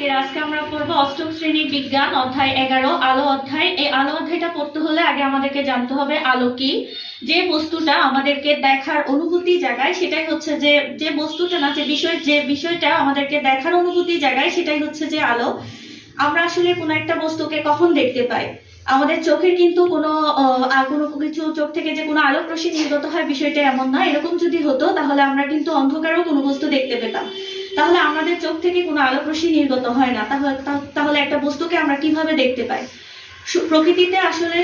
শিক্ষার্থীরা আজকে আমরা পড়ব অষ্টম শ্রেণির বিজ্ঞান, অধ্যায় এগারো, আলো অধ্যায়। এই আলো অধ্যায়টা পড়তে হলে আগে আমাদেরকে জানতে হবে আলো কি। যে বস্তুটা আমাদেরকে দেখার অনুভূতি জায়গায় সেটাই হচ্ছে যে যে বস্তুটা না, যে বিষয়, যে বিষয়টা আমাদেরকে দেখার অনুভূতি জায়গায় সেটাই হচ্ছে যে আলো। আমরা আসলে কোনো একটা বস্তুকে কখন দেখতে পাই? আমাদের চোখের কিন্তু কোনো কোনো কিছু চোখ থেকে যে কোনো আলোক রশ্মি নির্গত হয়, বিষয়টা এমন না। এরকম যদি হতো, তাহলে আমরা কিন্তু অন্ধকারেও কোনো বস্তু দেখতে পেতাম। তাহলে আমাদের চোখ থেকে কোনো আলোক রশ্মি নির্গত হয় না। তাহলে তাহলে একটা বস্তুকে আমরা কীভাবে দেখতে পাই? প্রকৃতিতে আসলে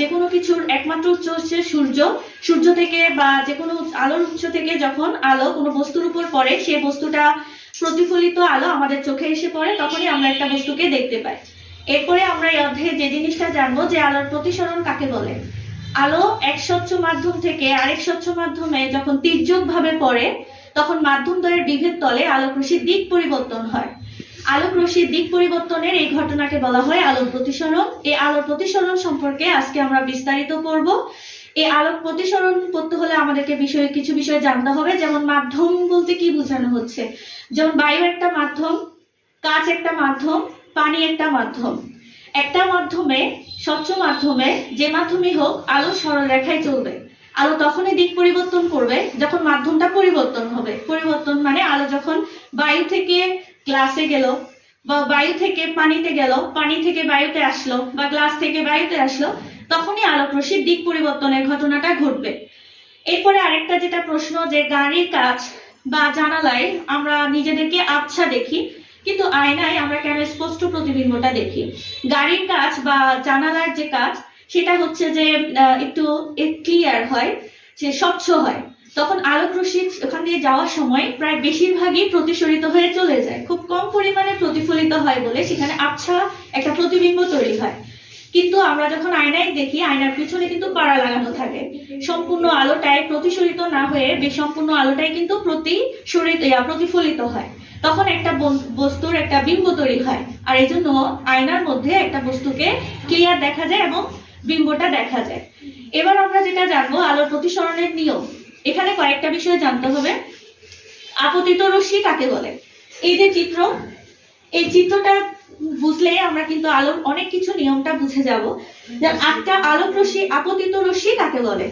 যে কোনো কিছুর একমাত্র উৎস হচ্ছে সূর্য। সূর্য থেকে বা যে কোনো আলোর উৎস থেকে যখন আলো কোনো বস্তুর উপর পড়ে, সে বস্তুটা প্রতিফলিত আলো আমাদের চোখে এসে পড়ে, তখনই আমরা একটা বস্তুকে দেখতে পাই। এরপরে আমরা এই অধ্যায়ে যে জিনিসটা জানব যে আলোর প্রতিসরণ কাকে বলে? আলো এক স্বচ্ছ মাধ্যম থেকে আরেক স্বচ্ছ মাধ্যমে যখন তির্যক ভাবে পড়ে তখন মাধ্যম দ্বয়ের বিভেদ তলে আলোক রশ্মির দিক পরিবর্তন হয়। আলোক রশ্মির দিক পরিবর্তনের এই ঘটনাকে বলা হয় আলোর প্রতিসরণ। এই আলোর প্রতিসরণ সম্পর্কে আজকে আমরা বিস্তারিত পড়ব। এই আলোক প্রতিসরণ করতে হলে আমাদেরকে বিষয়ে কিছু বিষয় জানতে হবে, যেমন মাধ্যম বলতে কি বোঝানো হচ্ছে? যেমন বায়ু একটা মাধ্যম, কাঁচ একটা মাধ্যম, পানি একটা মাধ্যম। একটা মাধ্যমে, স্বচ্ছ মাধ্যমে, যে মাধ্যমে হোক, আলো সরল রেখায় চলবে। আলো তখনই দিক পরিবর্তন করবে যখন মাধ্যমটা পরিবর্তন হবে। পরিবর্তন মানে আলো যখন বায়ু থেকে গ্লাসে গেল বা বায়ু থেকে পানিতে গেল, পানি থেকে বায়ুতে আসলো বা গ্লাস থেকে বায়ুতে আসলো, তখনই আলোক দিক পরিবর্তনের ঘটনাটা ঘটবে। এরপরে আরেকটা যেটা প্রশ্ন যে গাড়ির কাজ বা জানালায় আমরা নিজেদেরকে আবছা দেখি, কিন্তু আয়নায় আমরা কেন স্পষ্ট প্রতিবিম্বটা দেখি? গাড়ির কাজ বা জানালার যে কাজ সেটা হচ্ছে যে একটু ক্লিয়ার হয়, যে স্বচ্ছ হয়। তখন আলোক রশ্মি ওখান দিয়ে যাওয়ার সময় প্রায় বেশিরভাগই প্রতিসরিত হয়ে চলে যায়। খুব কম পরিমাণে প্রতিফলিত হয় বলে সেখানে আবছা একটা প্রতিবিম্ব তৈরি হয়। কিন্তু আমরা যখন আয়নায় দেখি, আয়নার পিছনে কিন্তু পাড়া লাগানো থাকে। সম্পূর্ণ আলোটাই প্রতিসরিত না হয়ে সম্পূর্ণ আলোটাই কিন্তু প্রতিসরিত প্রতিফলিত হয়। তখন একটা বস্তুর একটা বিম্ব তৈরি হয়। আর এই জন্য আয়নার মধ্যে একটা বস্তুকে ক্লিয়ার দেখা যায় এবং বিম্বটা দেখা যায়। এবার আমরা যেটা জানব, আলোর প্রতিসরণের নিয়ম। এখানে কয়েকটা বিষয় জানতে হবে। আপতিত রশ্মি কাকে বলে? এই যে চিত্র, এই চিত্রটা বুঝলে আমরা কিন্তু আলোর অনেক কিছু নিয়মটা বুঝে যাব। একটা আলোক রশ্মি, আপতিত রশ্মি কাকে বলে?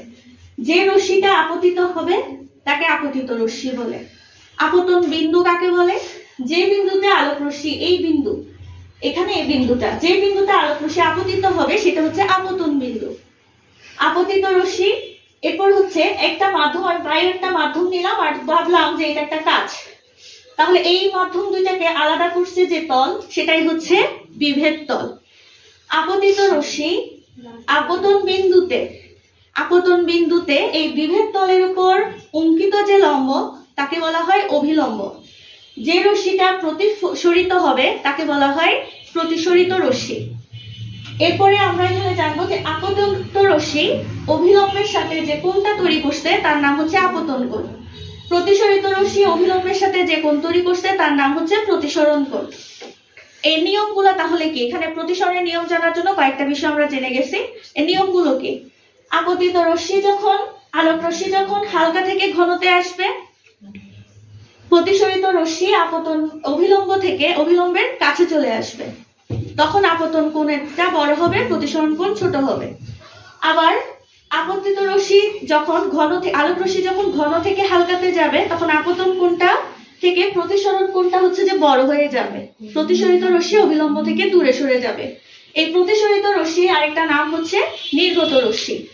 যে রশ্মিটা আপতিত হবে, তাকে আপতিত রশ্মি বলে। আপতন বিন্দু কাকে বলে? যে বিন্দুতে আলোক রশ্মি, এই বিন্দু। এখানে এই বিন্দুটা, যে বিন্দুতে আলোক রশ্মি আপতিত হবে সেটা হচ্ছে আপতন বিন্দু। আপতিত রশ্মি, এরপর হচ্ছে একটা মাধ্যম, আমি বাইরের একটা মাধ্যম নিলাম আর ভাবলাম যে এটা একটা কাজ। তাহলে এই মাধ্যম দুইটাকে আলাদা করছে যে তল, সেটাই হচ্ছে বিভেদ তল। আপতিত রশ্মি, আপতন বিন্দুতে আপতন বিন্দুতে এই বিভেদ তলের উপর অঙ্কিত যে লম্ব, তাকে বলা হয় অভিলম্ব। যে রশ্মিটা প্রতিসরিত হবে, তাকে বলা হয় প্রতিসরিত রশ্মি। এরপরে আমরা এখানে জানব যে আপতন্ত রশ্মি অভিলম্বের সাথে যে কোণটা তৈরি করছে, তার নাম হচ্ছে আপতন কোণ প্রতিসরিত রশ্মি অভিলম্বের সাথে যে কোণ তৈরি করছে, তার নাম হচ্ছে প্রতিসরণ কোণ। এই নিয়মগুলো তাহলে কি? এখানে প্রতিসরণের নিয়ম জানার জন্য কয়েকটা বিষয় আমরা জেনে গেছি। এই নিয়মগুলো কি? আপতিত রশ্মি যখন, আলোক রশ্মি যখন হালকা থেকে ঘনতে আসবে প্রতিসরিত রশ্মি আপতন অভিলম্ব থেকে অভিলম্বের কাছে চলে আসবে। তখন আপতন কোণটা বড় হবে, প্রতিসরণ কোণ ছোট হবে। আবার আপতিত রশ্মি যখন ঘন আলোক রশ্মি যখন ঘন থেকে হালকাতে যাবে, তখন আপতন কোণটা থেকে প্রতিসরণ কোণটা হচ্ছে যে বড় হয়ে যাবে। প্রতিসরিত রশ্মি অবিলম্ব থেকে দূরে সরে যাবে। এই প্রতিসরিত রশ্মি আরেকটা নাম হচ্ছে নির্গত রশ্মি।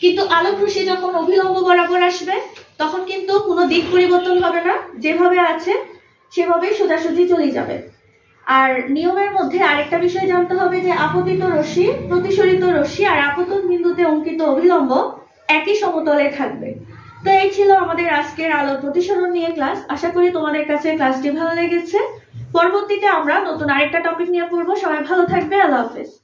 কিন্তু আলোক রশ্মি যখন অভিলম্ব বরাবর আসবে তখন কিন্তু কোনো দিক পরিবর্তন হবে না। যেভাবে আছে, সেভাবেই সোজাসুজি চলে যাবে। আর নিয়মের মধ্যে আরেকটা বিষয় জানতে হবে যে, আপতিত রশ্মি, প্রতিসরিত রশ্মি আর আপতন বিন্দুতে অঙ্কিত অভিলম্ব একই সমতলে থাকবে। তো এই ছিল আমাদের আজকের আলোর প্রতিসরণ নিয়ে ক্লাস। আশা করি তোমাদের কাছে ক্লাসটি ভালো লেগেছে। পরবর্তীতে আমরা নতুন আরেকটা টপিক নিয়ে পড়ব। সবাই ভালো থাকবে। আল্লাহ হাফেজ।